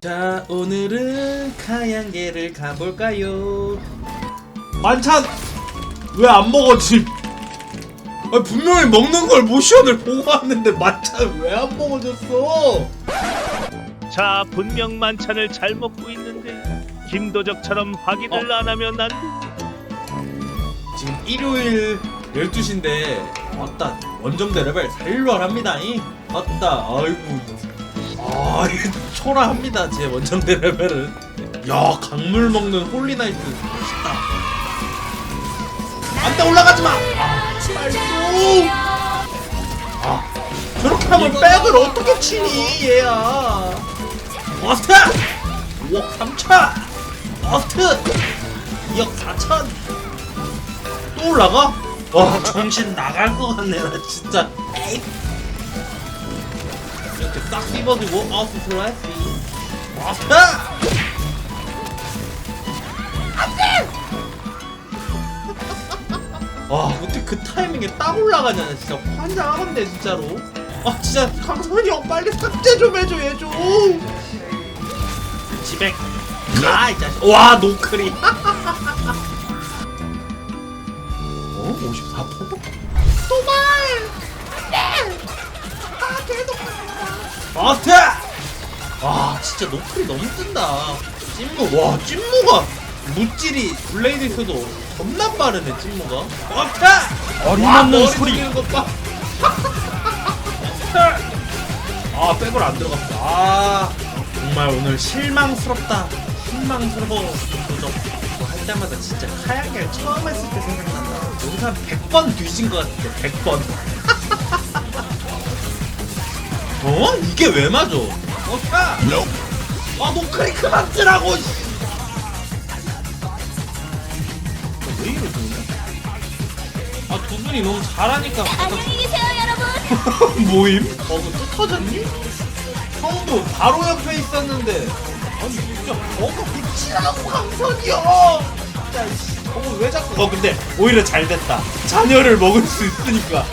자 오늘은 카양계를 가볼까요? 만찬! 왜 안 먹었지? 아, 분명히 먹는 걸 모션을 보고 왔는데 만찬 왜 안 먹어줬어? 자 분명 만찬을 잘 먹고 있는데 김도적처럼 확인을 안 하면 안 돼. 지금 일요일 12시인데 왔다. 원정대 레벨 살벌합니다. 이 왔다. 아이고. 아 초라합니다. 제 원정대 레벨은 야 강물 먹는 홀리나이트. 멋있다. 안돼 올라가지마! 아 말도 아 저렇게 하면 백을 어떻게 치니 얘야? 버스트! 5억 3천 버스트! 2억 4천! 또 올라가? 와 정신 나갈 것 같네 나 진짜. 에이. 이렇게 싹 씹어주고 아웃 슬라이스 안돼 와 어떻게 그 타이밍에 딱 올라가냐 진짜 환장하겠네 진짜로. 아 진짜 강선이 형 빨리 삭제 좀 해줘 얘좀. 집에 가이 자식. 와 노크리. 어? 54%? 도발! 네! 아 계속 아트! 와 진짜 노클이 너무 뜬다 찐무 와 찐무가 무찔이 블레이드에서도 겁나 빠르네 찐무가 아트! 어림없는 와, 소리. 것 봐. 아 백을 안 들어갔어 아 정말 오늘 실망스럽다 실망스러워 할 때마다 진짜 카양길 처음 했을 때 생각난다 영상 100번 뒤진 것 같아 100번 어? 이게 왜 맞아? 어, 차! 아, 노크리 그만 뜨라고! 씨. 왜 이러지? 아, 두 분이 너무 잘하니까. 안녕히 계세요, 여러분. 모임? 버그 또 터졌니? 형도 바로 옆에 있었는데 아니 진짜 버그 붙이라고 강선이야 진짜 씨, 저거 왜 자꾸 어 근데 오히려 잘 됐다. 자녀를 먹을 수 있으니까.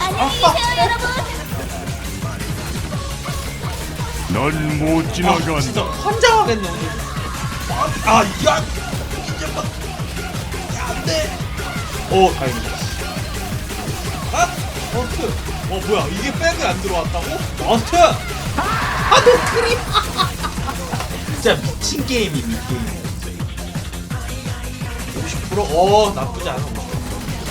안녕히 계세요, 여러분. 넌 못 아, 진짜 환장하겠네. 오늘 아 야 이제 막 야, 안 돼. 오 다행이다. 아 버스트 어 뭐야 이게 백이 안 들어왔다고? 버스트 아 노크림. 진짜 미친 게임이 이 게임 50%어 나쁘지 않아.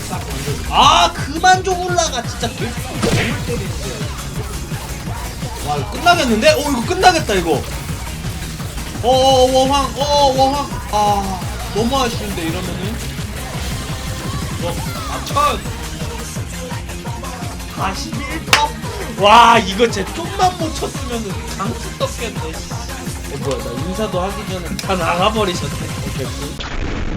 싹 건져 아 그만 좀 올라가. 진짜 계속 너무 때리는데 와 이거 끝나겠는데? 어 이거 끝나겠다 이거. 어 어 워황. 어 워황. 아 너무 아쉬운데 이러면은. 어 아천. 41 top 와 이거 쟤 좀만 못 쳤으면은 강수 떴겠네 어 뭐야 나 인사도 하기 전에 다 나가버리셨네. 어, 개꿀.